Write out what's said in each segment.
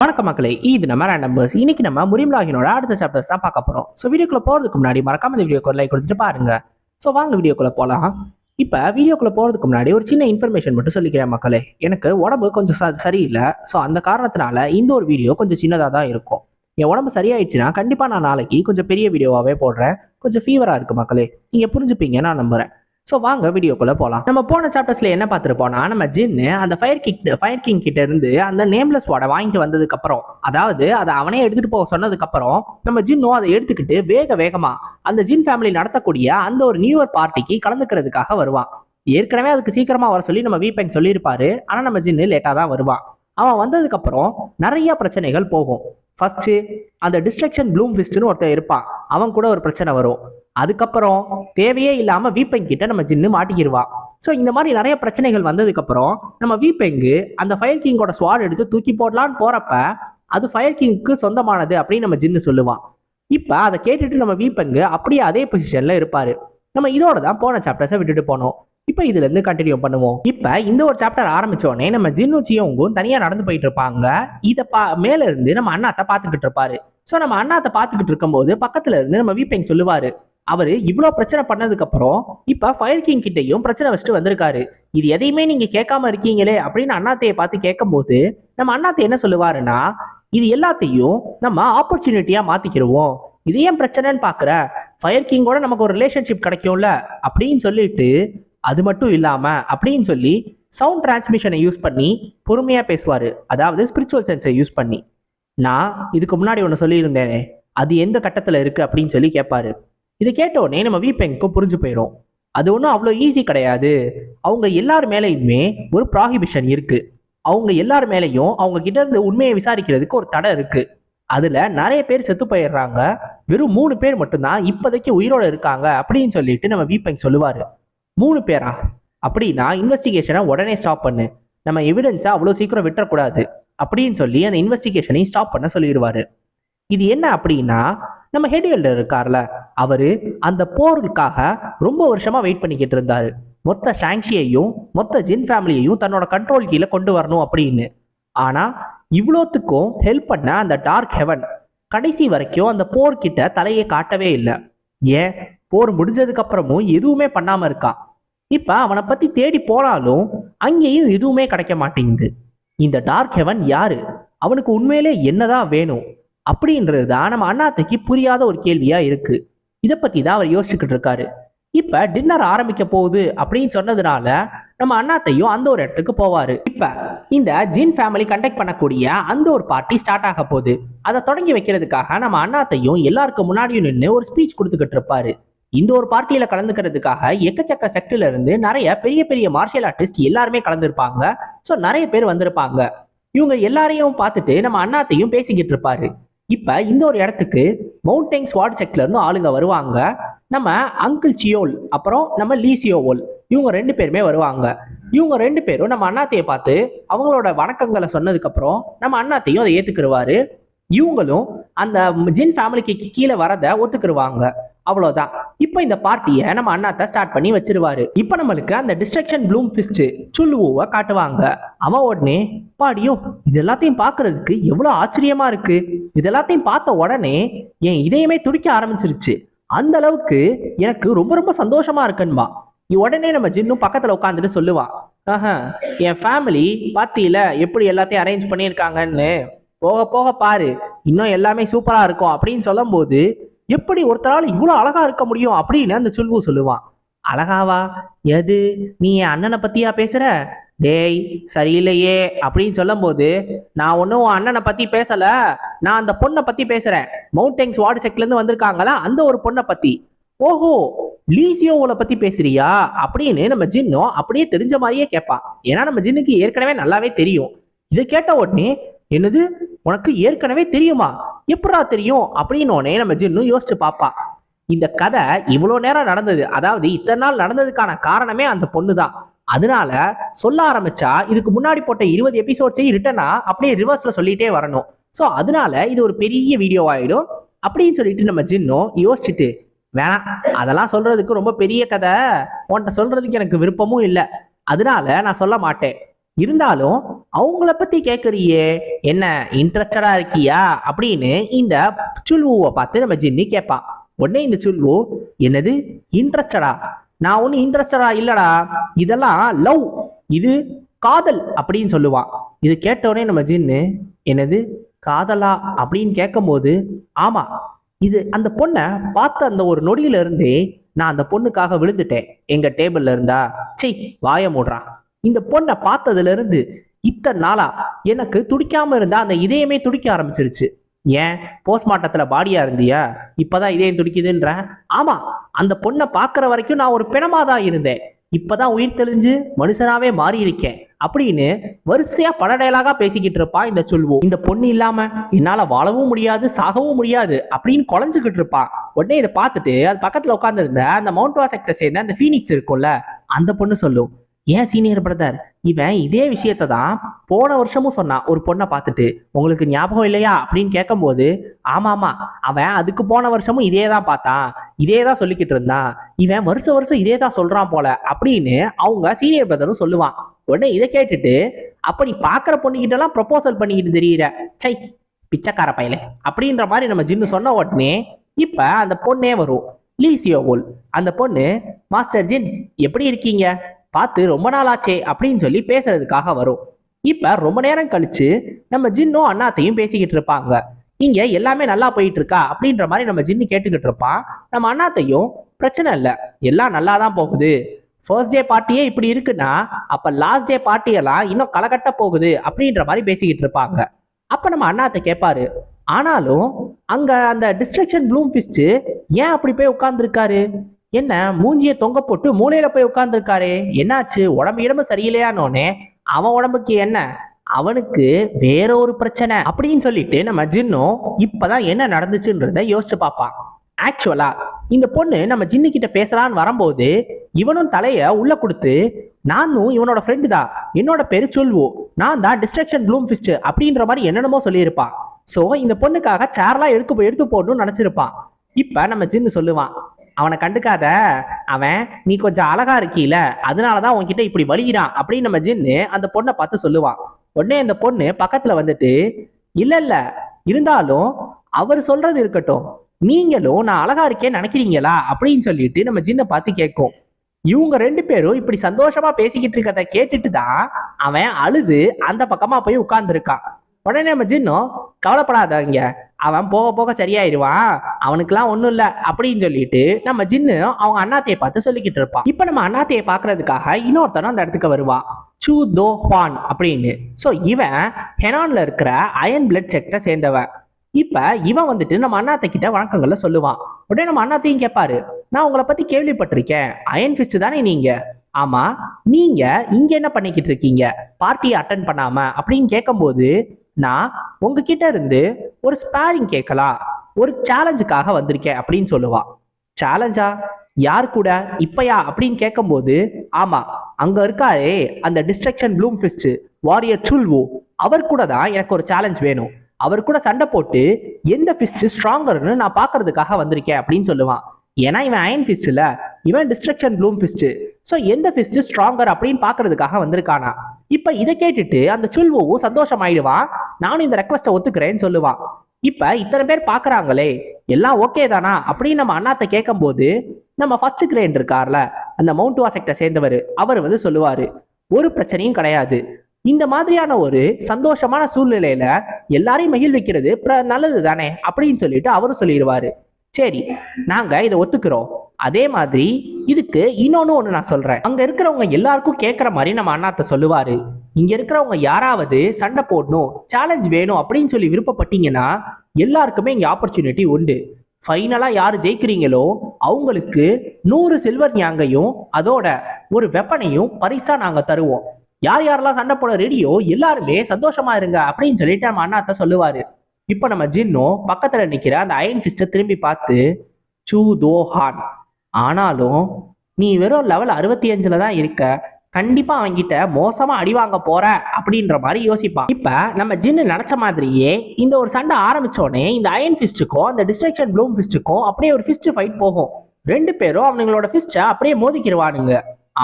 வணக்கம் மக்களே இது நம்ம நம்பர்ஸ் இன்னைக்கு நம்ம முரிம்லாகினோட அடுத்த சாப்டர்ஸ் தான் பார்க்க போறோம். ஸோ வீடியோக்குள்ள போறதுக்கு முன்னாடி மறக்காம இந்த வீடியோக்கு ஒரு லைக் கொடுத்துட்டு பாருங்க. ஸோ வாங்க வீடியோக்குள்ள போகலாம் இப்போ வீடியோக்குள்ள போறதுக்கு முன்னாடி ஒரு சின்ன இன்ஃபர்மேஷன் மட்டும் சொல்லிக்கிறேன் மக்களே. எனக்கு உடம்பு கொஞ்சம் ச- சரியில்லை. ஸோ அந்த காரணத்தினால இந்த ஒரு வீடியோ கொஞ்சம் சின்னதாக தான் இருக்கும். என் உடம்பு சரியாயிடுச்சுன்னா கண்டிப்பாக நான் நாளைக்கு கொஞ்சம் பெரிய வீடியோவாகவே போடுறேன். கொஞ்சம் ஃபீவராக இருக்கு மக்களே. நீங்கள் புரிஞ்சுப்பீங்க நான் நம்புறேன். ஸோ வாங்க வீடியோக்குள்ளே போகலாம் நம்ம போன சாப்டர்ஸ்ல என்ன பார்த்துருப்போம்னா நம்ம ஜின்னு அந்த ஃபயர் கிக் ஃபயர் கிங் கிட்ட இருந்து அந்த நேம்லெஸ் வாடை வாங்கிட்டு வந்ததுக்கு அப்புறம் அதாவது அதை அவனே எடுத்துட்டு போக சொன்னதுக்கு அப்புறம் நம்ம ஜின்னும் அதை எடுத்துக்கிட்டு வேக வேகமா அந்த ஜின் ஃபேமிலி நடத்தக்கூடிய அந்த ஒரு நியூ இயர் பார்ட்டிக்கு கலந்துக்கிறதுக்காக வருவான். ஏற்கனவே அதுக்கு சீக்கிரமா வர சொல்லி நம்ம வீப்பேங் சொல்லியிருப்பாரு. ஆனா நம்ம ஜின்னு லேட்டா தான் வருவான். அவன் வந்ததுக்கு அப்புறம் நிறைய பிரச்சனைகள் போகும். ஃபர்ஸ்ட் அந்த டிஸ்ட்ரக்ஷன் ப்ளூம் ஃபிஸ்ட்னு ஒருத்தர் இருப்பான். அவன் கூட ஒரு பிரச்சனை வரும். அதுக்கப்புறம் தேவையே இல்லாம வீப்பெங் கிட்ட நம்ம ஜின்னு மாட்டிக்கிடுவா ஸோ இந்த மாதிரி நிறைய பிரச்சனைகள் வந்ததுக்கு அப்புறம் நம்ம வீப்பெங்கு அந்த ஃபயர் கிங்கோட ஸ்வாட் எடுத்து தூக்கி போடலான்னு போறப்ப அது ஃபயர் கிங்க்கு சொந்தமானது அப்படின்னு நம்ம ஜின்னு சொல்லுவான் இப்போ அதை கேட்டுட்டு நம்ம வீப்பெங்கு அப்படியே அதே பொசிஷன்ல இருப்பாரு. நம்ம இதோட தான் போன சாப்டர்ஸை விட்டுட்டு போனோம். இப்போ இதுல இருந்து கண்டினியூ பண்ணுவோம். இப்போ இந்த ஒரு சாப்டர் ஆரம்பிச்சோடனே நம்ம ஜின்னு சியோங்கும் தனியா நடந்து போயிட்டு இருப்பாங்க. இதை பா மேல இருந்து நம்ம அண்ணாத்த பார்த்துக்கிட்டு இருப்பாரு. ஸோ நம்ம அண்ணாத்த பார்த்துக்கிட்டு இருக்கும்போது பக்கத்துல இருந்து நம்ம வீப்பெங் சொல்லுவாரு. அவரு இவ்வளோ பிரச்சனை பண்ணதுக்கு அப்புறம் இப்ப ஃபயர் கிங் கிட்டையும் பிரச்சனை வச்சுட்டு வந்திருக்காரு. இது எதையுமே நீங்க கேட்காம இருக்கீங்களே அப்படின்னு அண்ணாத்தையை பார்த்து கேட்கும்போது நம்ம அண்ணாத்தை என்ன சொல்லுவாருன்னா இது எல்லாத்தையும் நம்ம ஆப்பர்ச்சுனிட்டியா மாத்திக்கிடுவோம் இது ஏன் பிரச்சனைன்னு பாக்குற ஃபயர் கிங்கோட நமக்கு ஒரு ரிலேஷன்ஷிப் கிடைக்கும்ல அப்படின்னு சொல்லிட்டு அது மட்டும் இல்லாம அப்படின்னு சொல்லி சவுண்ட் டிரான்ஸ்மிஷனை யூஸ் பண்ணி பொறுமையா பேசுவாரு. அதாவது ஸ்பிரிச்சுவல் சென்ஸை யூஸ் பண்ணி. நான் இதுக்கு முன்னாடி ஒன்று சொல்லியிருந்தேனே அது எந்த கட்டத்தில் இருக்கு அப்படின்னு சொல்லி கேட்பாரு. இதை கேட்ட உடனே நம்ம வீப்பெங்க்கும் புரிஞ்சு போயிடும் அது ஒன்றும் அவ்வளோ ஈஸி கிடையாது. அவங்க எல்லார் மேலேயுமே ஒரு ப்ராஹிபிஷன் இருக்குது அவங்க எல்லார் மேலேயும் அவங்க கிட்ட இருந்து உண்மையை விசாரிக்கிறதுக்கு ஒரு தடை இருக்குது அதில் நிறைய பேர் செத்து போயிடுறாங்க. வெறும் மூணு பேர் மட்டும்தான் இப்போதைக்கு உயிரோடு இருக்காங்க அப்படின்னு சொல்லிட்டு நம்ம வீப்பெங் சொல்லுவார். மூணு பேரா? அப்படின்னா இன்வெஸ்டிகேஷனை உடனே ஸ்டாப் பண்ணு. நம்ம எவிடன்ஸை அவ்வளோ சீக்கிரம் விட்டுறக்கூடாது. அப்படின்னு சொல்லி அந்த இன்வெஸ்டிகேஷனையும் ஸ்டாப் பண்ண சொல்லிடுவாரு. இது என்ன அப்படின்னா நம்ம ஹெடியல்டர் இருக்கார்ல அவரு அந்த போருக்காக ரொம்ப வருஷமா வெயிட் பண்ணிக்கிட்டு இருந்தாரு. மொத்த ஷாங்ஷியையும் மொத்த ஜின் ஃபேமிலியையும் தன்னோட கண்ட்ரோல் கீழே கொண்டு வரணும் அப்படின்னு. ஆனா இவ்வளோத்துக்கும் ஹெல்ப் பண்ண அந்த டார்க் ஹெவன் கடைசி வரைக்கும் அந்த போர்கிட்ட தலையை காட்டவே இல்லை. ஏன்? போர் முடிஞ்சதுக்கு அப்புறமும் எதுவுமே பண்ணாம இருக்கான் இப்ப அவனை பத்தி தேடி போனாலும் அங்கேயும் எதுவுமே கிடைக்க மாட்டேங்குது. இந்த டார்க் ஹெவன் யாரு? அவனுக்கு உண்மையிலே என்னதான் வேணும்? அப்படின்றது தான் நம்ம அண்ணாத்தைக்கு புரியாத ஒரு கேள்வியா இருக்கு. இதை பத்தி தான் அவர் யோசிச்சுக்கிட்டு இருக்காரு. இப்ப டின்னர் ஆரம்பிக்க போகுது அப்படின்னு சொன்னதுனால நம்ம அண்ணாத்தையும் அந்த ஒரு இடத்துக்கு போவாரு. இப்ப இந்த ஜின் ஃபேமிலி கண்டக்ட் பண்ணக்கூடிய அந்த ஒரு பார்ட்டி ஸ்டார்ட் ஆக போகுது. அதை தொடங்கி வைக்கிறதுக்காக நம்ம அண்ணாத்தையும் எல்லாருக்கும் முன்னாடியும் நின்று ஒரு ஸ்பீச் கொடுத்துக்கிட்டு இருப்பாரு. இந்த ஒரு பார்ட்டியில கலந்துக்கிறதுக்காக எக்கச்சக்க செக்டர்ல இருந்து நிறைய பெரிய பெரிய மார்ஷியல் ஆர்டிஸ்ட் எல்லாருமே கலந்துருப்பாங்க. ஸோ நிறைய பேர் வந்திருப்பாங்க. இவங்க எல்லாரையும் பார்த்துட்டு நம்ம அண்ணாத்தையும் பேசிக்கிட்டு இருப்பாரு. இப்போ இந்த ஒரு இடத்துக்கு மவுண்டெங் ஸ்வாட் செக்ல இருந்து ஆளுங்க வருவாங்க. நம்ம அங்கிள் சியோல் அப்புறம் நம்ம லீசியோவோல் இவங்க ரெண்டு பேருமே வருவாங்க. இவங்க ரெண்டு பேரும் நம்ம அண்ணாத்தையை பார்த்து அவங்களோட வணக்கங்களை சொன்னதுக்கப்புறம் நம்ம அண்ணாத்தையும் அதை ஏற்றுக்கிடுவாரு இவங்களும் அந்த ஜின் ஃபேமிலிக்கு கீழே வரதை ஒத்துக்கிடுவாங்க அவ்வளவுதான். இப்போ இந்த பார்ட்டியை நம்ம அண்ணாத்த ஸ்டார்ட் பண்ணி வச்சிருவாரு. இப்போ நம்மளுக்கு அந்த டிஸ்ட்ரக்ஷன் ப்ளூம் ஃபிஸ்ட் சுல்லுவை காட்டுவாங்க. அவன் உடனே பாடியோ இது எல்லாத்தையும் பார்க்கறதுக்கு எவ்வளோ ஆச்சரியமா இருக்கு. இது எல்லாத்தையும் பார்த்த உடனே என் இதயமே துடிக்க ஆரம்பிச்சிருச்சு. அந்த அளவுக்கு எனக்கு ரொம்ப ரொம்ப சந்தோஷமா இருக்குன்பா. உடனே நம்ம ஜின்னும் பக்கத்துல உட்காந்துட்டு சொல்லுவான் ஆஹா என் ஃபேமிலி பாத்தியில எப்படி எல்லாத்தையும் அரேஞ்ச் பண்ணியிருக்காங்கன்னு? போக போக பாரு இன்னும் எல்லாமே சூப்பரா இருக்கும். அப்படின்னு சொல்லும்போது எப்படி ஒருத்தரால் இவ்வளோ அழகா இருக்க முடியும் அப்படின்னு அந்த சுல்வு சொல்லுவான். அழகாவா? எது? நீ என் அண்ணனை பத்தியா பேசுற? டேய் சரியில்லையே அப்படின்னு சொல்லும் போது நான் ஒன்றும் உன் அண்ணனை பத்தி பேசல. நான் அந்த பொண்ணை பத்தி பேசுறேன். மவுண்டைன்ஸ் வார்டு செக்ல இருந்து வந்திருக்காங்களா? அந்த ஒரு பொண்ணை பத்தி. ஓஹோ லீசியோவோல பத்தி பேசுறியா? அப்படின்னு நம்ம ஜின்னும் அப்படியே தெரிஞ்ச மாதிரியே கேட்பான். ஏன்னா நம்ம ஜின்னுக்கு ஏற்கனவே நல்லாவே தெரியும். இதை கேட்ட உடனே என்னது? உனக்கு ஏற்கனவே தெரியுமா? எப்படா தெரியும்? அப்படின்னு நம்ம ஜின்னு யோசிச்சு பார்ப்பான் இந்த கதை இவ்வளோ நேரம் நடந்தது. அதாவது இத்தனை நாள் நடந்ததுக்கான காரணமே அந்த பொண்ணு தான் அதனால சொல்ல ஆரம்பிச்சா இதுக்கு முன்னாடி போட்ட இருபது எபிசோட்ஸையும் ரிட்டனா அப்படியே ரிவர்ஸ்ல சொல்லிட்டே வரணும். ஸோ அதனால இது ஒரு பெரிய வீடியோ ஆயிடும். அப்படின்னு சொல்லிட்டு நம்ம ஜின்னும் யோசிச்சுட்டு வேணாம். அதெல்லாம் சொல்றதுக்கு ரொம்ப பெரிய கதை. உன்கிட்ட சொல்றதுக்கு எனக்கு விருப்பமும் இல்லை. அதனால நான் சொல்ல மாட்டேன். இருந்தாலும் அவங்கள பத்தி கேட்குறியே என்ன இன்ட்ரெஸ்டடா இருக்கியா? அப்படின்னு இந்த சுல்வுவை பார்த்து நம்ம ஜின்னி கேட்பான். உடனே இந்த சுல்வு என்னது இன்ட்ரெஸ்டடா நான் ஒன்றும் இன்ட்ரெஸ்டடா இல்லடா. இதெல்லாம் லவ் இது காதல் அப்படின்னு சொல்லுவான். இது கேட்டவுடனே நம்ம ஜின்னு என்னது காதலா? அப்படின்னு கேட்கும்போது ஆமா இது அந்த பொண்ணை பார்த்த அந்த ஒரு நொடியில இருந்தே நான் அந்த பொண்ணுக்காக விழுந்துட்டேன். எங்க டேபிள்ல இருந்தா. சி வாய மூடுறான். இந்த பொண்ணை பார்த்ததுல இருந்து இத்தனை நாளா எனக்கு துடிக்காம இருந்தா அந்த இதயமே துடிக்க ஆரம்பிச்சிருச்சு. ஏன்? போஸ்ட்மார்ட்டத்துல பாடியா இருந்தியா? இப்பதான் இதயம் துடிக்குதுன்ற? ஆமா அந்த பொண்ணை பார்க்குற வரைக்கும் நான் ஒரு பிணமா தான் இருந்தேன். இப்பதான் உயிர் தெளிஞ்சு மனுஷனாவே மாறி இருக்கேன் அப்படின்னு வரிசையா பல டயலாகா பேசிக்கிட்டு இருப்பா இந்த சொல்வோம் இந்த பொண்ணு இல்லாம என்னால வாழவும் முடியாது சாகவும் முடியாது அப்படின்னு குழஞ்சுக்கிட்டு இருப்பான் உடனே இதை பார்த்துட்டு அது பக்கத்துல உட்காந்துருந்த அந்த மவுண்ட் வாசக்ட சேர்ந்த அந்த ஃபீனிக்ஸ் இருக்கும்ல அந்த பொண்ணு சொல்லும். ஏன் சீனியர் பிரதர் இவன் இதே விஷயத்தை தான் போன வருஷமும் சொன்னான் ஒரு பொண்ணை பார்த்துட்டு உங்களுக்கு ஞாபகம் இல்லையா? அப்படின்னு கேட்கும்போது ஆமாம் ஆமாம் அவன் அதுக்கு போன வருஷமும் இதே தான் பார்த்தான். இதே தான் சொல்லிக்கிட்டு இருந்தான். இவன் வருஷம் வருஷம் இதே தான் சொல்கிறான் போல. அப்படின்னு அவங்க சீனியர் பிரதரும் சொல்லுவான். உடனே இதை கேட்டுட்டு அப்போ நீ பார்க்குற பொண்ணுக்கிட்டலாம் ப்ரப்போசல் பண்ணிக்கிட்டு தெரியுற? சை பிச்சைக்கார பயலே. அப்படின்ற மாதிரி நம்ம ஜின்னு சொன்ன உடனே இப்போ அந்த பொண்ணே வரும். லீசியோ அந்த பொண்ணு மாஸ்டர் ஜின் எப்படி இருக்கீங்க? பார்த்து ரொம்ப நாள் ஆச்சே அப்படின்னு சொல்லி பேசுறதுக்காக வரும். இப்ப ரொம்ப நேரம் கழிச்சு நம்ம ஜின்னும் அண்ணாத்தையும் பேசிக்கிட்டு இருப்பாங்க. இங்க எல்லாமே நல்லா போயிட்டு இருக்கா அப்படின்ற மாதிரி நம்ம ஜின்னு கேட்டுக்கிட்டு இருப்பான். நம்ம அண்ணாத்தையும் பிரச்சனை இல்லை எல்லாம் நல்லா தான் போகுது. ஃபர்ஸ்ட் டே பார்ட்டியே இப்படி இருக்குன்னா அப்ப லாஸ்ட் டே பார்ட்டியெல்லாம் இன்னும் களைகட்ட போகுது அப்படின்ற மாதிரி பேசிக்கிட்டு இருப்பாங்க. அப்ப நம்ம அண்ணாத்தை கேட்பாரு ஆனாலும் அங்க அந்த டிஸ்ட்ரக்ஷன் ப்ளூம் ஃபிஸ்ட் ஏன் அப்படி போய் உட்கார்ந்துருக்காரு? என்ன மூஞ்சியை தொங்க போட்டு மூளையில போய் உட்கார்ந்துருக்காரு என்னாச்சு? உடம்பு இடம்பு சரியில்லையானோனே அவன் உடம்புக்கு என்ன? அவனுக்கு வேற ஒரு பிரச்சனை. அப்படின்னு சொல்லிட்டு நம்ம ஜின்னும் இப்பதான் என்ன நடந்துச்சுன்றத யோசிச்சு பார்ப்பான். ஆக்சுவலா இந்த பொண்ணு நம்ம ஜின்னு கிட்ட பேசலான்னு வரும்போது இவனும் தலைய உள்ள கொடுத்து நானும் இவனோட ஃப்ரெண்டு தான். என்னோட பேரு சொல்வோ நான் தான் டிஸ்ட்ரக்ஷன் ப்ளூம் ஃபிஸ்ட் அப்படின்ற மாதிரி என்னென்னமோ சொல்லியிருப்பான். ஸோ இந்த பொண்ணுக்காக சேர்லாம் எடுத்து எடுத்து போடணும்னு நினச்சிருப்பான். இப்போ நம்ம ஜின்னு சொல்லுவான் அவனை கண்டுக்காத. அவன் நீ கொஞ்சம் அழகா இருக்கீல அதனால தான் உன்கிட்ட இப்படி வலிகிறான் அப்படின்னு நம்ம ஜின்னு அந்த பொண்ணை பார்த்து சொல்லுவான். உடனே அந்த பொண்ணு பக்கத்துல வந்துட்டு இல்ல இல்ல இருந்தாலும் அவர் சொல்றது இருக்கட்டும். நீங்களும் நான் அழகா இருக்கேன்னு நினைக்கிறீங்களா? அப்படின்னு சொல்லிட்டு நம்ம ஜின்னை பார்த்து கேட்கும். இவங்க ரெண்டு பேரும் இப்படி சந்தோஷமா பேசிக்கிட்டு இருக்கிறத கேட்டுட்டு தான் அவன் அழுது அந்த பக்கமா போய் உட்கார்ந்துருக்கான். உடனே நம்ம ஜின்னும் கவலைப்படாதவங்க அவன் போக போக சரியாயிருவான் அவனுக்குலாம் ஒன்றும் இல்லை அப்படின்னு சொல்லிட்டு நம்ம ஜின்னு அவங்க அண்ணாத்தையை பார்த்து சொல்லிக்கிட்டு இருப்பான். இப்போ நம்ம அண்ணாத்தையை பார்க்கறதுக்காக இன்னொருத்தனும் அந்த இடத்துக்கு வருவான். சூ தோ ஹான் அப்படின்னு. ஸோ இவன் ஹெனான்ல இருக்கிற அயன் பிளட் செக்டை சேர்ந்தவன். இப்போ இவன் வந்துட்டு நம்ம அண்ணாத்தை கிட்ட வணக்கங்களை சொல்லுவான். உடனே நம்ம அண்ணாத்தையும் கேட்பாரு நான் உங்களை பத்தி கேள்விப்பட்டிருக்கேன். அயன் ஃபிஸ்ட் தானே நீங்க? ஆமா. நீங்க இங்க என்ன பண்ணிக்கிட்டு இருக்கீங்க? பார்ட்டியை அட்டன் பண்ணாம? அப்படின்னு கேட்கும்போது நான் உங்ககிட்ட இருந்து ஒரு ஸ்பேரிங் கேட்கலாம் ஒரு சேலஞ்சுக்காக வந்திருக்கேன் அப்படின்னு சொல்லுவா. சேலஞ்சா யார் கூட? இப்பயா? அப்படின்னு கேட்கும்போது ஆமா அங்க இருக்காரே அந்த டிஸ்ட்ரக்ஷன் ப்ளூம் ஃபிஸ்ட் வாரியர் சுல்வோ அவர் கூட தான் எனக்கு ஒரு சேலஞ்ச் வேணும். அவர் கூட சண்டை போட்டு எந்த ஃபிஸ்ட் ஸ்ட்ராங்கர்னு நான் பார்க்கறதுக்காக வந்திருக்கேன் அப்படின்னு சொல்லுவான். ஏன்னா இவன் அயன் ஃபிஸ்ட்ல இவன் டிஸ்ட்ரக்ஷன் ப்ளூம் ஃபிஸ்ட் ஸோ எந்த ஃபிஸ்ட் ஸ்ட்ராங்கர் அப்படின்னு பார்க்கறதுக்காக வந்திருக்கானா? இப்போ இதை கேட்டுட்டு அந்த சுல்வோவும் சந்தோஷமாயிடுவான். நானும் இந்த ரெக்வஸ்ட்டை ஒத்துக்கிறேன்னு சொல்லுவான். இப்ப இத்தனை பேர் பாக்குறாங்களே எல்லாம் ஓகே தானா? அப்படின்னு நம்ம அண்ணாத்த கேட்கும்போது நம்ம ஃபர்ஸ்ட் கிரேன் இருக்கார்ல அந்த மவுண்ட் வாசெக்டை சேர்ந்தவர் அவர் வந்து சொல்லுவாரு ஒரு பிரச்சனையும் கிடையாது. இந்த மாதிரியான ஒரு சந்தோஷமான சூழ்நிலையில எல்லாரையும் மகிழ்விக்கிறது நல்லது தானே அப்படின்னு சொல்லிட்டு அவரும் சொல்லிடுவாரு. சரி நாங்க இதை ஒத்துக்கிறோம். அதே மாதிரி இதுக்கு இன்னொன்னு ஒண்ணு நான் சொல்றேன். அங்க இருக்கிறவங்க எல்லாருக்கும் கேட்குற மாதிரி நம்ம அண்ணாத்த சொல்லுவாரு. இங்க இருக்கிறவங்க யாராவது சண்டை போடணும் சேலஞ்ச் வேணும் அப்படின்னு சொல்லி விருப்பப்பட்டீங்கன்னா எல்லாருக்குமே இங்க ஆப்பர்ச்சுனிட்டி உண்டு. ஃபைனலா யார் ஜெயிக்கிறீங்களோ அவங்களுக்கு நூறு சில்வர் ஞாங்கையும் அதோட ஒரு வெப்பனையும் பரிசா நாங்க தருவோம். யார் யாரெல்லாம் சண்டை போட ரெடியோ எல்லாருமே சந்தோஷமா இருங்க அப்படின்னு சொல்லிட்டு நம்ம அண்ணாத்த சொல்லுவாரு. இப்போ நம்ம ஜின்னும் பக்கத்தில் நிற்கிற அந்த அயன் ஃபிஸ்ட்டை திரும்பி பார்த்து சூ தோ ஹான். ஆனாலும் நீ வெறும் லெவல் அறுபத்தி அஞ்சில் தான் இருக்க. கண்டிப்பாக அவன்கிட்ட மோசமாக அடி வாங்க போகிற அப்படின்ற மாதிரி யோசிப்பான். இப்போ நம்ம ஜின்னு நினச்ச மாதிரியே இந்த ஒரு சண்டை ஆரம்பித்தோடனே இந்த அயன் ஃபிஸ்ட்டுக்கும் அந்த டிஸ்ட்ரக்ஷன் ப்ளூம் ஃபிஸ்ட்டுக்கும் அப்படியே ஒரு ஃபிஸ்ட் ஃபைட் போகும். ரெண்டு பேரும் அவனுங்களோட ஃபிஸ்ட்டை அப்படியே மோதிக்கிடுவானுங்க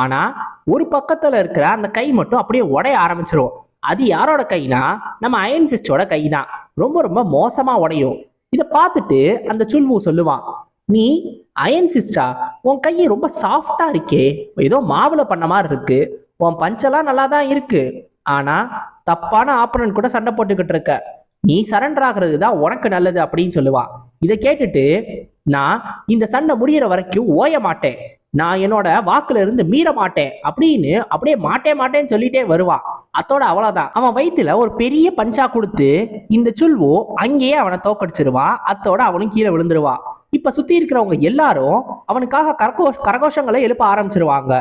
ஆனால் ஒரு பக்கத்தில் இருக்கிற அந்த கை மட்டும் அப்படியே உடைய ஆரம்பிச்சிரும். அது யாரோட கைனா நம்ம அயன் ஃபிஸ்டோட கை தான் ரொம்ப ரொம்ப மோசமா உடையும். இதை பார்த்துட்டு அந்த சுல்வு சொல்லுவான் நீ அயன் ஃபிஸ்டா உன் கை ரொம்ப சாஃப்டா இருக்கே. ஏதோ மாவுல பண்ண மாதிரி இருக்கு. உன் பஞ்செல்லாம் நல்லா தான் இருக்கு. ஆனா தப்பான ஆப்பனன் கூட சண்டை போட்டுக்கிட்டு இருக்க. நீ சரண்டர் ஆகிறது தான் உனக்கு நல்லது அப்படின்னு சொல்லுவான். இதை கேட்டுட்டு நான் இந்த சண்டை முடியிற வரைக்கும் ஓய மாட்டேன். நான் என்னோட வாக்குல இருந்து மீற மாட்டேன் அப்படின்னு அப்படியே மாட்டே மாட்டேன்னு சொல்லிட்டே வருவான். அத்தோட அவ்வளவுதான். அவன் வயிற்றுல ஒரு பெரிய பஞ்சா கொடுத்து இந்த சுல்வோ அங்கேயே அவனை தோக்கடிச்சிருவான் அத்தோட அவனும் கீழே விழுந்துருவான் இப்ப சுத்தி இருக்கிறவங்க எல்லாரும் அவனுக்காக கரகோ கரகோஷங்களை எழுப்ப ஆரம்பிச்சிருவாங்க.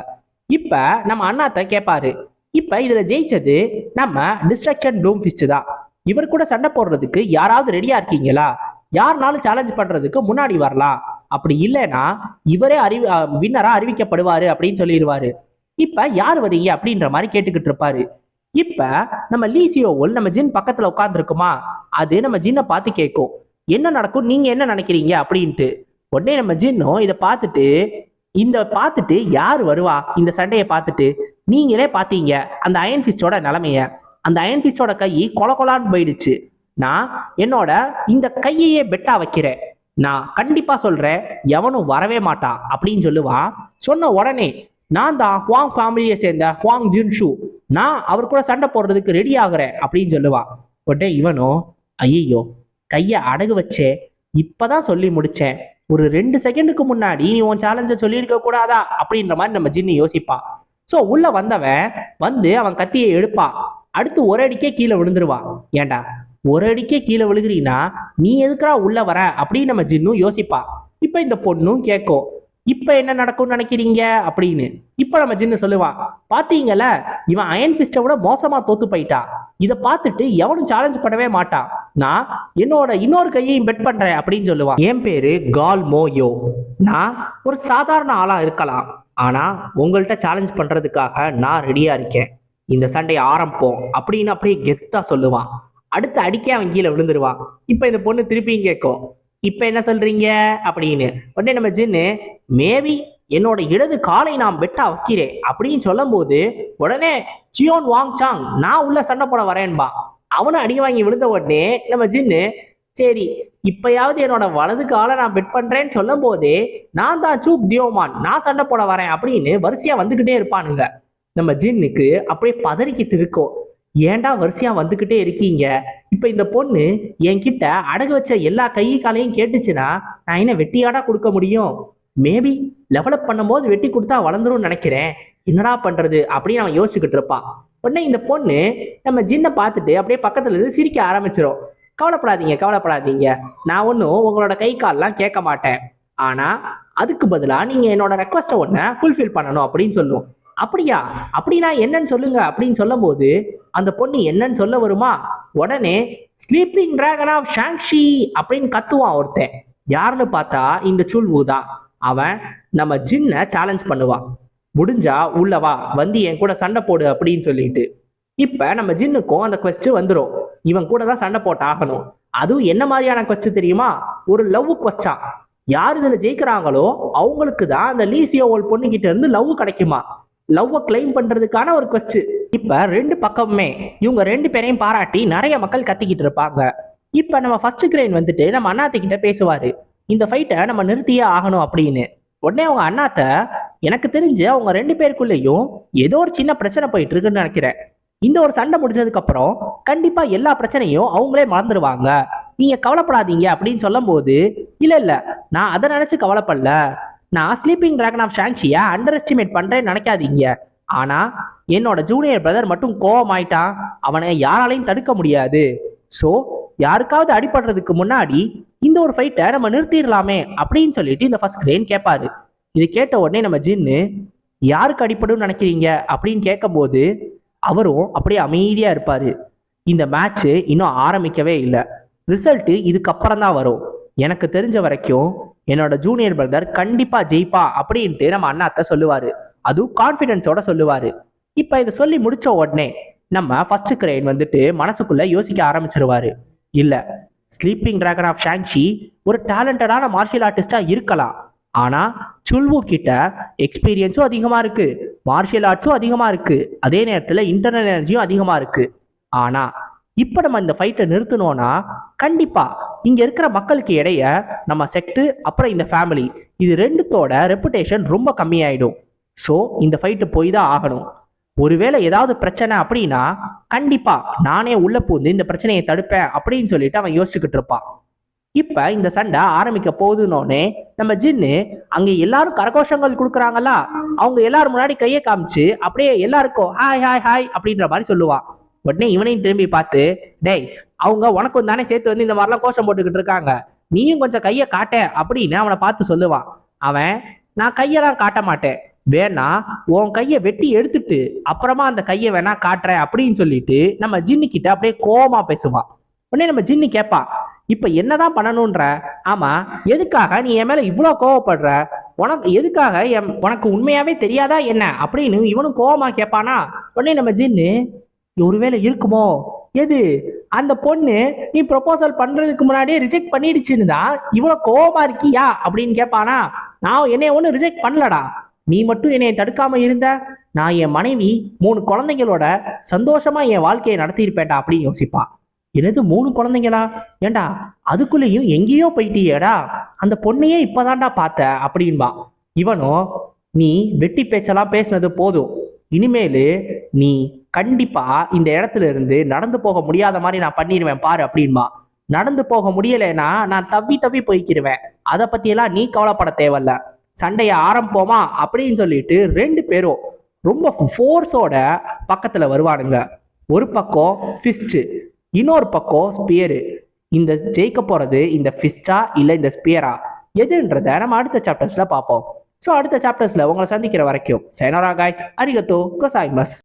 இப்ப நம்ம அண்ணாத்த கேட்பாரு இப்ப இதுல ஜெயிச்சது நம்ம டிஸ்ட்ரக்ஷன் டூம் ஃபிஸ்ட் தான். இவர் கூட சண்டை போடுறதுக்கு யாராவது ரெடியா இருக்கீங்களா? யாருனாலும் சேலஞ்ச் பண்றதுக்கு முன்னாடி வரலாம். அப்படி இல்லைன்னா இவரே அறிவி வின்னரா அறிவிக்கப்படுவாரு அப்படின்னு சொல்லிடுவாரு. இப்ப யார் வரீங்க அப்படின்ற மாதிரி கேட்டுக்கிட்டு இருப்பாரு. இப்ப நம்ம லீசியோவில் நம்ம ஜின் பக்கத்துல உட்காந்துருக்குமா அது நம்ம ஜின்னை பார்த்து கேட்கும். என்ன நடக்கும்? நீங்க என்ன நினைக்கிறீங்க? அப்படின்ட்டு. உடனே நம்ம ஜின்னும் இதை பார்த்துட்டு இந்த பார்த்துட்டு யார் வருவா? இந்த சண்டையை பார்த்துட்டு நீங்களே பார்த்தீங்க அந்த அயன் ஃபிஸ்டோட நிலைமைய. அந்த அயன் ஃபிஸ்டோட கை கொல கொலான்னு போயிடுச்சு. நான் என்னோட இந்த கையையே பெட்டா வைக்கிறேன். நான் கண்டிப்பா சொல்றேன் எவனும் வரவே மாட்டான் அப்படின்னு சொல்லுவான் சொன்ன உடனே நான் தான் ஹுவாங் ஃபேமிலியை சேர்ந்த ஹுவாங் ஜின்ஷு நான் அவர் கூட சண்டை போடுறதுக்கு ரெடி ஆகுறேன் அப்படின்னு சொல்லுவான் உடனே இவனும் ஐயோ கையை அடகு வச்சே இப்பதான் சொல்லி முடிச்சேன். ஒரு ரெண்டு செகண்டுக்கு முன்னாடி நீ உன் சேலஞ்சை சொல்லியிருக்க கூடாதா அப்படின்ற மாதிரி நம்ம ஜின்னு யோசிப்பான் ஸோ உள்ள வந்தவன் வந்து அவன் கத்தியை எடுப்பான் அடுத்து ஒரு அடிக்கே கீழே விழுந்துருவான் ஏன்டா ஒரு அடிக்கே கீழே விழுகிறீன்னா நீ எதுக்குறா உள்ள வர அப்படின்னு நம்ம ஜின்னும் யோசிப்பா. இப்போ இந்த பொண்ணும் கேட்கும் இப்போ என்ன நடக்கும்னு நினைக்கிறீங்க? அப்படின்னு. இப்போ நம்ம ஜின்னு சொல்லுவான். பாத்தீங்கல்ல? இவன் அயன் ஃபிஸ்டை விட மோசமா தோத்து போயிட்டான். இதை பார்த்துட்டு எவனும் சேலஞ்ச் பண்ணவே மாட்டான். நான் என்னோட இன்னொரு கையையும் பெட் பண்றேன் அப்படின்னு சொல்லுவான். என் பேரு கால் மோயோ. நான் ஒரு சாதாரண ஆளா இருக்கலாம். ஆனா உங்கள்கிட்ட சேலஞ்ச் பண்றதுக்காக நான் ரெடியா இருக்கேன். இந்த சண்டையை ஆரம்பிப்போம் அப்படின்னு அப்படியே கெத்தா சொல்லுவான். அடுத்து அடிக்க அவன் கீழே விழுந்துருவான். இப்போ இந்த பொண்ணு திருப்பியும் கேட்கும். இப்போ என்ன சொல்றீங்க? அப்படின்னு. உடனே நம்ம ஜின்னு மேபி என்னோட இடது காலை நான் வெட்டா வைக்கிறேன் அப்படின்னு சொல்லும்போது உடனே சியோன் வாங் சாங் நான் உள்ள சண்டை போட வரேன்பா. அவனும் அடி வாங்கி விழுந்த உடனே நம்ம ஜின்னு சரி இப்பயாவது என்னோட வலது காலை நான் பெட் பண்றேன்னு சொல்லும் போதே நான் தான் சூப் தியோமான் நான் சண்டை போட வரேன் அப்படின்னு வரிசையா வந்துகிட்டே இருப்பானுங்க. நம்ம ஜின்னுக்கு அப்படியே பதறிக்கிட்டு இருக்கோம். ஏன்டா வரிசையா வந்துகிட்டே இருக்கீங்க? இப்ப இந்த பொண்ணு என்கிட்ட அடகு வச்ச எல்லா கை காலையும் கேட்டுச்சுன்னா நான் என்ன வெட்டியாடா கொடுக்க முடியும்? மேபி லெவலப் பண்ணும்போது வெட்டி கொடுத்தா வளர்ந்துரும்னு நினைக்கிறேன். என்னடா பண்றது அப்படின்னு அவன் யோசிச்சுக்கிட்டு இருப்பான் உடனே இந்த பொண்ணு நம்ம ஜின்னை பார்த்துட்டு அப்படியே பக்கத்துல இருந்து சிரிக்க ஆரம்பிச்சிடும் கவலைப்படாதீங்க கவலைப்படாதீங்க. நான் ஒன்றும் உங்களோட கை கால்லாம் கேட்க மாட்டேன். ஆனா அதுக்கு பதிலாக நீங்க என்னோட ரெக்வஸ்ட்டை ஒன்று ஃபுல்ஃபில் பண்ணணும் அப்படின்னு சொல்லுவோம் அப்படியா? அப்படின்னா என்னன்னு சொல்லுங்க அப்படின்னு சொல்லும்போது அந்த பொண்ணு என்னன்னு சொல்ல வருமா? உடனே ஸ்லீப்பிங் டிராகன் ஆஃப் ஷாங்ஷி அப்படின்னு கத்துவான் ஒருத்தன். யாருன்னு பார்த்தா இந்த சுல்வு தான். அவன் நம்ம ஜின்னை சேலஞ்ச் பண்ணுவான். முடிஞ்சா உள்ளவா வந்து என் கூட சண்டை போடு அப்படின்னு சொல்லிட்டு. இப்ப நம்ம ஜின்னுக்கும் அந்த கொஸ்டின் வந்துடும் இவன் கூட தான் சண்டை போட்டு ஆகணும். அதுவும் என்ன மாதிரியான கொஸ்டின் தெரியுமா? ஒரு லவ் கொஸ்டா யார் இதுல ஜெயிக்கிறாங்களோ அவங்களுக்கு தான் அந்த லீசியோ ஒரு பொண்ணுகிட்ட இருந்து லவ் கிடைக்குமா? லவ்வை கிளைம் பண்ணுறதுக்கான ஒரு கொஸ்ட் இப்போ ரெண்டு பக்கமுமே இவங்க ரெண்டு பேரையும் பாராட்டி நிறைய மக்கள் கத்திக்கிட்டு இருப்பாங்க. இப்போ நம்ம ஃபர்ஸ்ட் கிரைன் வந்துட்டு நம்ம அண்ணாத்திக்கிட்ட பேசுவார். இந்த ஃபைட்டை நம்ம நிறுத்தியே ஆகணும் அப்படின்னு. உடனே அவங்க அண்ணாத்த எனக்கு தெரிஞ்சு அவங்க ரெண்டு பேருக்குள்ளேயும் ஏதோ ஒரு சின்ன பிரச்சனை போயிட்டு இருக்குன்னு நினைக்கிறேன். இந்த ஒரு சண்டை முடிஞ்சதுக்கப்புறம் கண்டிப்பாக எல்லா பிரச்சனையும் அவங்களே மறந்துடுவாங்க நீங்கள் கவலைப்படாதீங்க அப்படின்னு சொல்லும்போது இல்லை இல்லை நான் அதை நினச்சி கவலைப்படல. நான் ஸ்லீப்பிங் டிராகன் ஆஃப் ஷாங்ஷியை அண்டர் எஸ்டிமேட் பண்ணுறேன்னு நினைக்காதீங்க. ஆனால் என்னோட ஜூனியர் பிரதர் மட்டும் கோவமாயிட்டான் அவனை யாராலையும் தடுக்க முடியாது. ஸோ யாருக்காவது அடிபடுறதுக்கு முன்னாடி இந்த ஒரு ஃபைட்டை நம்ம நிறுத்திடலாமே அப்படின்னு சொல்லிட்டு இந்த ஃபர்ஸ்ட் கிரேன் கேட்பாரு இது கேட்ட உடனே நம்ம ஜின்னு யாருக்கு அடிப்படும்னு நினைக்கிறீங்க? அப்படின்னு கேட்கும்போது அவரும் அப்படியே அமைதியாக இருப்பார். இந்த மேட்ச்சு இன்னும் ஆரம்பிக்கவே இல்லை. ரிசல்ட்டு இதுக்கப்புறம் தான் வரும். எனக்கு தெரிஞ்ச வரைக்கும் என்னோட ஜூனியர் பிரதர் கண்டிப்பா ஜெயிப்பா அப்படின்ட்டு நம்ம அண்ணாத்த சொல்லுவாரு. அதுவும் கான்ஃபிடென்ஸோட சொல்லுவாரு. இப்போ இதை சொல்லி முடிச்ச உடனே நம்ம ஃபர்ஸ்ட் கிரெயின் வந்துட்டு மனசுக்குள்ள யோசிக்க ஆரம்பிச்சிருவாரு. இல்ல ஸ்லீப்பிங் டிராகன் ஆஃப் ஷாங்ஷி ஒரு டேலண்டடான மார்ஷியல் ஆர்டிஸ்டா இருக்கலாம். ஆனா சுல்வு கிட்ட எக்ஸ்பீரியன்ஸும் அதிகமா இருக்கு. மார்ஷியல் ஆர்ட்ஸும் அதிகமா இருக்கு. அதே நேரத்துல இன்டர்னல் எனர்ஜியும் அதிகமா இருக்கு. ஆனா இப்போ நம்ம இந்த ஃபைட்டை நிறுத்தணும்னா கண்டிப்பாக இங்கே இருக்கிற மக்களுக்கு இடைய நம்ம செக்டு அப்புறம் இந்த ஃபேமிலி இது ரெண்டுத்தோட ரெப்புடேஷன் ரொம்ப கம்மியாயிடும். ஸோ இந்த ஃபைட்டு போய் தான் ஆகணும். ஒருவேளை ஏதாவது பிரச்சனை அப்படின்னா கண்டிப்பாக நானே உள்ளே பூந்து இந்த பிரச்சனையை தடுப்பேன் அப்படின்னு சொல்லிட்டு அவன் யோசிச்சுக்கிட்டு இருப்பான். இப்போ இந்த சண்டை ஆரம்பிக்க போகுதுன்னொன்னே நம்ம ஜின்னு அங்கே எல்லாரும் கரகோஷங்கள் கொடுக்குறாங்களா? அவங்க எல்லாரும் முன்னாடி கையை காமிச்சு அப்படியே எல்லாருக்கும் ஹாய் ஹாய் ஹாய் அப்படின்ற மாதிரி சொல்லுவான். உடனே இவனையும் திரும்பி பார்த்து டேய் அவங்க உனக்கும் தானே சேர்த்து வந்து இந்த மாதிரிலாம் கோஷம் போட்டுக்கிட்டு இருக்காங்க. நீயும் கொஞ்சம் கையை காட்ட அப்படின்னு அவனை பார்த்து சொல்லுவான். அவன் நான் கையெல்லாம் காட்ட மாட்டேன். வேணா உன் கையை வெட்டி எடுத்துட்டு அப்புறமா அந்த கையை வேணா காட்டுறேன் அப்படின்னு சொல்லிட்டு நம்ம ஜின்னு கிட்ட அப்படியே கோபமா பேசுவான். உடனே நம்ம ஜின்னு கேட்பான் இப்ப என்னதான் பண்ணணும்ன்ற? ஆமா எதுக்காக நீ என் மேல இவ்வளோ கோவப்படுற? உனக்கு எதுக்காக என் உனக்கு உண்மையாவே தெரியாதா என்ன? அப்படின்னு இவனும் கோவமா கேட்பானா. உடனே நம்ம ஜின்னு ஒருவேளை இருக்குமோ? எது? அந்த பொண்ணு நீ ப்ரொபோசல் பண்றதுக்கு முன்னாடியே ரிஜெக்ட் பண்ணிடுச்சுன்னு தான் இவ்வளோ கோபமா இருக்கியா? அப்படின்னு கேட்பானா நான் என்னைய ஒன்றும் ரிஜெக்ட் பண்ணலடா. நீ மட்டும் என்னைய தடுக்காம இருந்த. நான் என் மனைவி மூணு குழந்தைங்களோட சந்தோஷமா என் வாழ்க்கையை நடத்தியிருப்பேன்டா அப்படின்னு யோசிப்பா. என்னது மூணு குழந்தைங்களா? ஏண்டா அதுக்குள்ளேயும் எங்கேயோ போயிட்டியேடா? அந்த பொண்ணையே இப்பதான்டா பார்த்த அப்படின்பா. இவனும் நீ வெட்டி பேச்செல்லாம் பேசுனது போதும். இனிமேலு நீ கண்டிப்பா இந்த இடத்துல இருந்து நடந்து போக முடியாத மாதிரி நான் பண்ணிடுவேன் பாரு அப்படின்பா. நடந்து போக முடியலைன்னா நான் தவி தவி போய்க்கிருவேன். அதை பத்தியெல்லாம் நீ கவலைப்பட தேவையில்ல. சண்டையை ஆரம்பிப்போமா அப்படின்னு சொல்லிட்டு ரெண்டு பேரும் ரொம்ப ஃபோர்ஸோட பக்கத்துல வருவானுங்க. ஒரு பக்கம் ஃபிஸ்ட் இன்னொரு பக்கம் ஸ்பியரு இந்த ஜெயிக்க போறது இந்த ஃபிஸ்டா இல்லை இந்த ஸ்பியரா எதுன்றத நம்ம அடுத்த சாப்டர்ஸ்ல பார்ப்போம். ஸோ அடுத்த சாப்டர்ஸ்ல உங்களை சந்திக்கிற வரைக்கும் சைனோரா காய்ஸ் அரிகத்தோ கோசாய்மஸ்